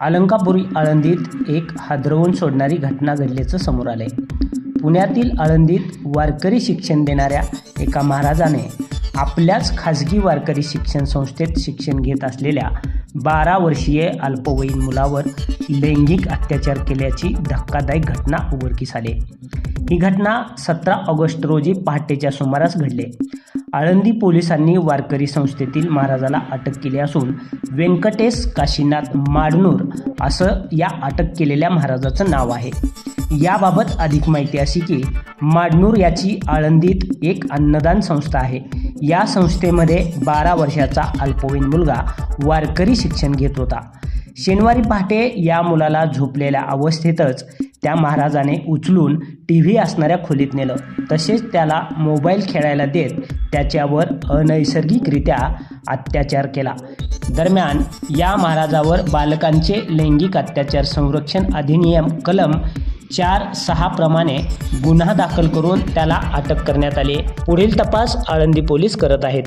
अलंकापुरी आळंदीत एक हादरवून सोडणारी घटना घडल्याचं समोर आलंय. पुण्यातील आळंदीत वारकरी शिक्षण देणाऱ्या एका महाराजाने आपल्याच खाजगी वारकरी शिक्षण संस्थेत शिक्षण घेत असलेल्या बारा वर्षीय अल्पवयीन मुलावर लैंगिक अत्याचार केल्याची धक्कादायक घटना उघडकीस आली. ही घटना सतरा ऑगस्ट रोजी पहाटेच्या सुमारास घडली. आळंदी पोलिसांनी वारकरी संस्थेतील महाराजाला अटक केली असून व्यंकटेश काशीनाथ माडनूर असं या अटक केलेल्या महाराजाचं नाव आहे. याबाबत अधिक माहिती अशी की माडनूर याची आळंदीत एक अन्नदान संस्था आहे. या संस्थेमध्ये बारा वर्षाचा अल्पवयीन मुलगा वारकरी शिक्षण घेत होता. शनिवारी पहाटे या मुलाला झोपलेल्या अवस्थेतच त्या महाराजाने उचलून टी व्ही असणाऱ्या खोलीत नेलं. तसेच त्याला मोबाईल खेळायला देत त्याच्यावर अनैसर्गिकरित्या अत्याचार केला. दरम्यान या महाराजावर बालकांचे लैंगिक अत्याचार संरक्षण अधिनियम कलम चार सहा प्रमाणे गुन्हा दाखल करून त्याला अटक करण्यात आली. पुढील तपास आळंदी पोलीस करत आहेत.